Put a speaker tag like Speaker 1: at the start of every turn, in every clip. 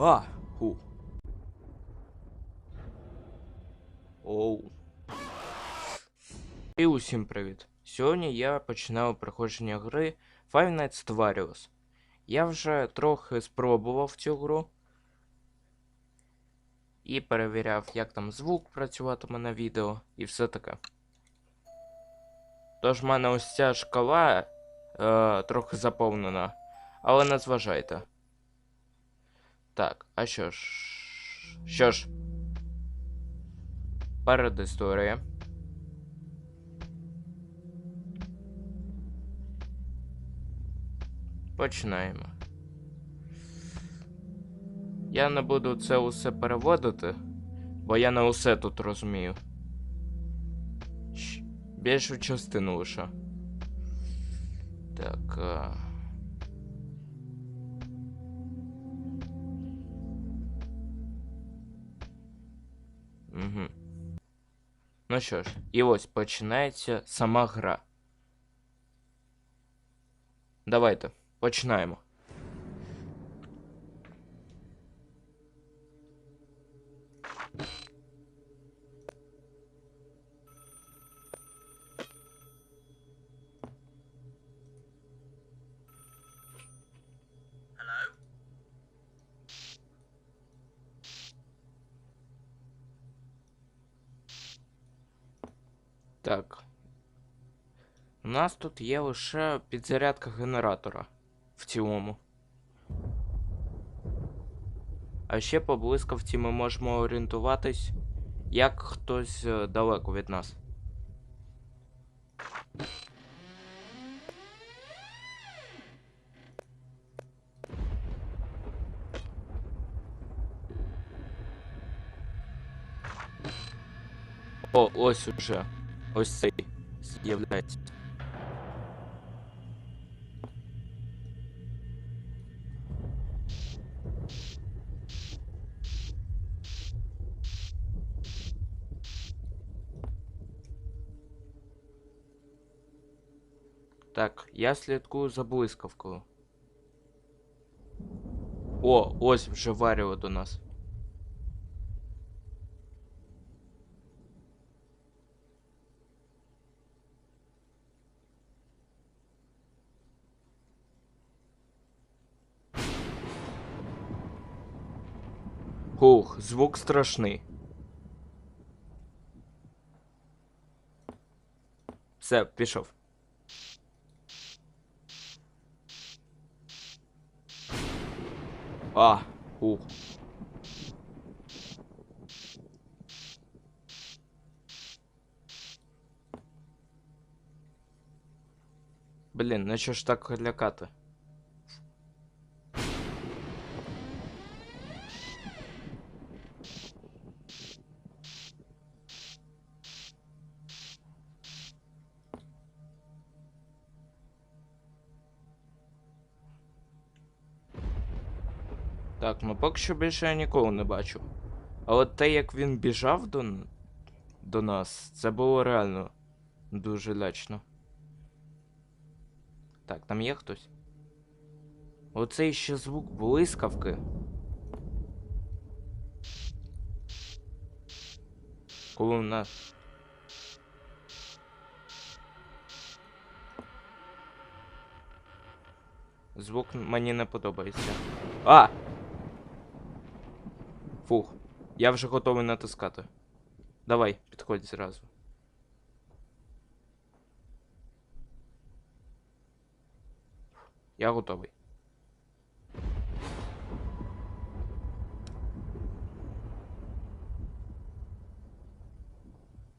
Speaker 1: А, ху. Оу. І усім привіт. Сьогодні я починаю проходження гри Five Nights at Various. Я вже трохи спробував цю гру. І перевіряв, як там звук працюватиме на відео і все таке. Тож в мене ось ця шкала е, трохи заповнена, але не зважайте. Так, а що ж. Що ж. Перед історія. Починаємо. Я не буду це усе переводити, бо я не усе тут розумію. Більшу частину лише. Так. А... Угу. Ну що ж, і ось починається сама гра. Давайте, починаємо. Так. У нас тут є лише підзарядка генератора в цілому. А ще по блискавці ми можемо орієнтуватись, як хтось е, далеко від нас. О, ось уже. Ось цей з'являється. Так, я слідкую за блискавкою. О, ось вже варіо до нас. Хух, звук страшний. Все, пішов. А, ух. Блін, на що ж так лякати? Так, ну поки що більше я ніколи не бачу. Але те, як він біжав до, до нас, це було реально дуже лячно. Так, там є хтось? Оцей ще звук блискавки. Коли у нас. Звук мені не подобається. А! Фух. Я вже готовий натискати. Давай, підходь зразу. Я готовий.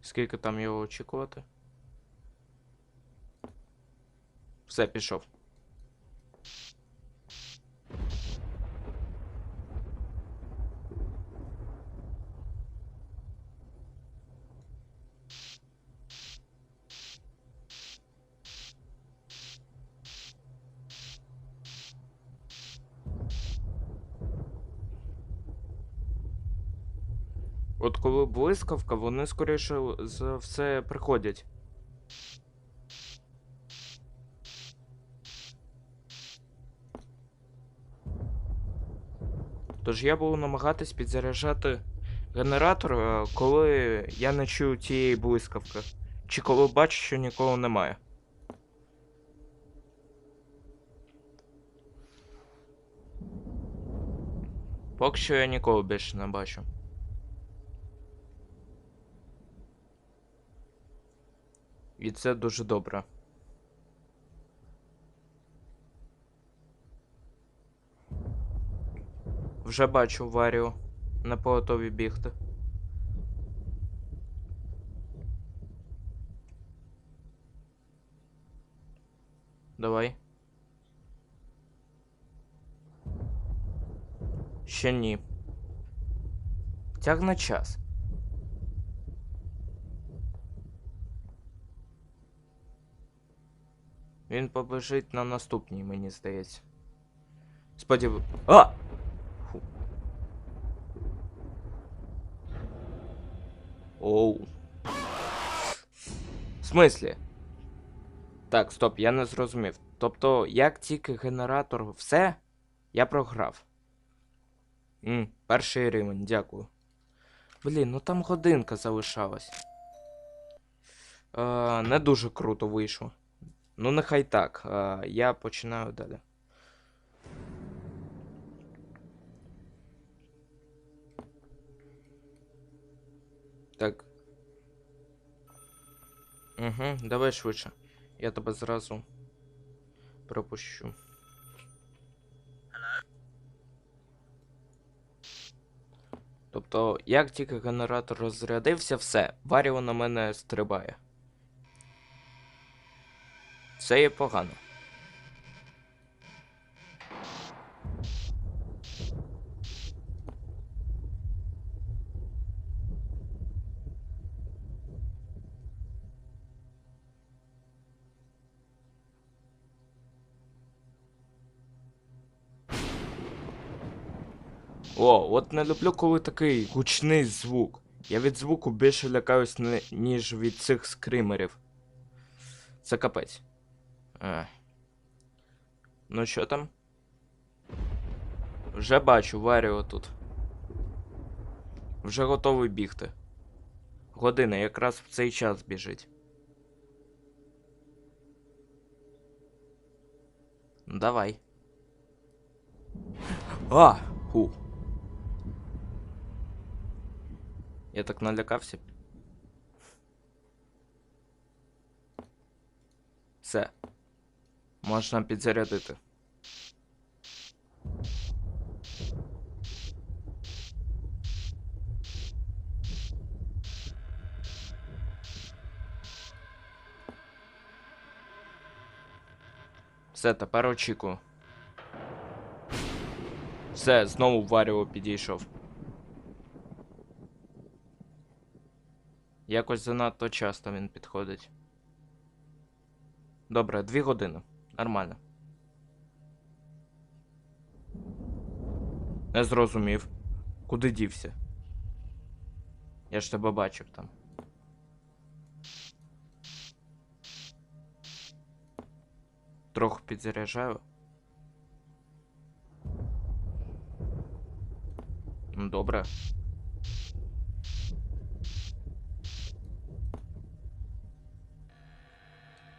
Speaker 1: Скільки там його очікувати? Все, пішов. От коли блискавка, вони скоріше за все приходять. Тож я буду намагатись підзаряджати генератор, е, коли я не чую тієї блискавки. Чи коли бачу, що нікого немає. Поки що я нікого більше не бачу. І це дуже добре. Вже бачу Варіо. На поготові бігти. Давай. Ще ні. Тягне час. Він побежить на наступній, мені здається. Сподів... А! Фу. Оу. В смислі? Так, стоп, я не зрозумів. Тобто, як тільки генератор все, я програв. М, перший рівень, дякую. Блін, ну там годинка залишалась. Е, не дуже круто вийшло. Ну, нехай так. Е, я починаю далі. Так. Угу, давай швидше. Я тебе зразу пропущу. Тобто, як тільки генератор розрядився, все, Варіо на мене стрибає. Це є погано. О, от не люблю, коли такий гучний звук. Я від звуку більше лякаюсь, ніж від цих скримерів. Це капець. Ех. Ну що там? Вже бачу, Варіо тут. Вже готовий бігти. Година якраз в цей час біжить. Давай. А! Ху. Я так налякався. Все. Можна підзарядити. Все, тепер очікую. Все, знову Варіо підійшов. Якось занадто часто він підходить. Добре, дві години. Нормально. Не зрозумів. Куди дівся? Я ж тебе бачив там. Трохи підзаряджаю. Ну, добре.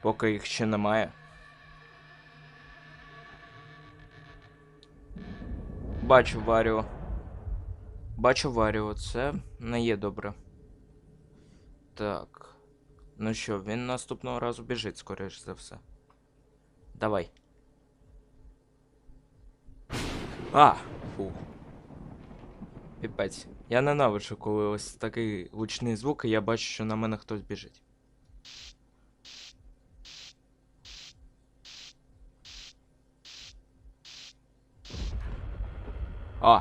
Speaker 1: Поки їх ще немає. Бачу Варіо. Бачу Варіо, це не є добре. Так. Ну що, він наступного разу біжить, скоріш за все. Давай. А! Фу. Піпець. Я ненавиджу, коли ось такий гучний звук, і я бачу, що на мене хтось біжить. А.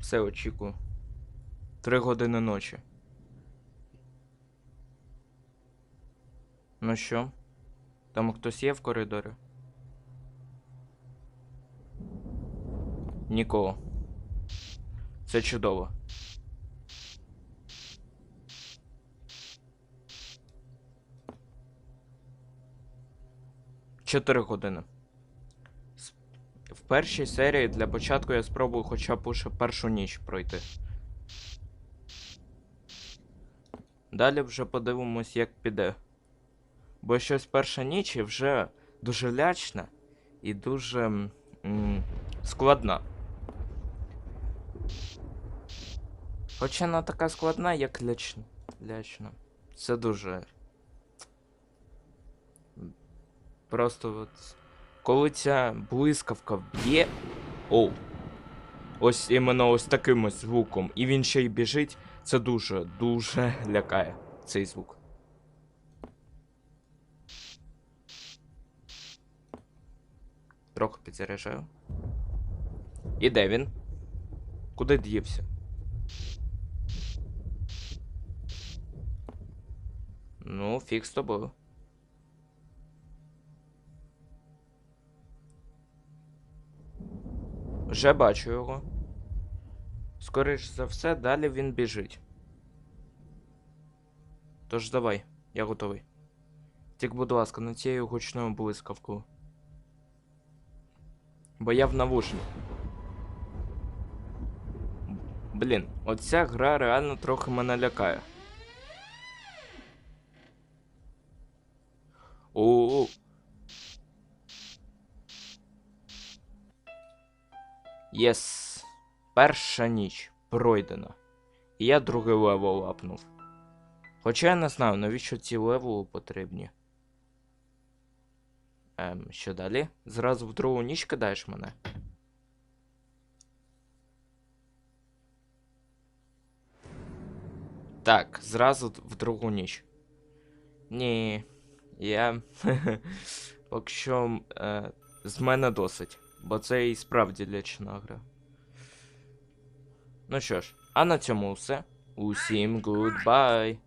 Speaker 1: Все очікую. Три години ночі. Ну що? Там хтось є в коридорі? Нікого. Це чудово. Чотири години. В першій серії для початку я спробую хоча б уже першу ніч пройти. Далі вже подивимось, як піде. Бо щось перша ніч вже дуже лячна і дуже м, складна. Хоча вона така складна, як лячна. лячна. Це дуже. Просто от. Коли ця блискавка б'є. Оу. Ось іменно ось таким ось звуком. І він ще й біжить. Це дуже, дуже лякає цей звук. Трохи підзаряджаю. І де він? Куди дівся? Ну, фіг з тобою. Вже бачу його. Скоріш за все, далі він біжить. Тож давай, я готовий. Тільки, будь ласка, на цією гучною блискавкою. Бо я в навушник. Блін, оця гра реально трохи мене лякає. У. Єс. Перша ніч пройдена. І я другий левел лапнув. Хоча я не знаю, навіщо ці левели потрібні. Ем, що далі? Зразу в другу ніч кидаєш мене? Так, зразу в другу ніч. Ні. Я. Поки що е, з мене досить. Бо це і справді лячна гра. Ну що ж, а на цьому все. Усім гудбай.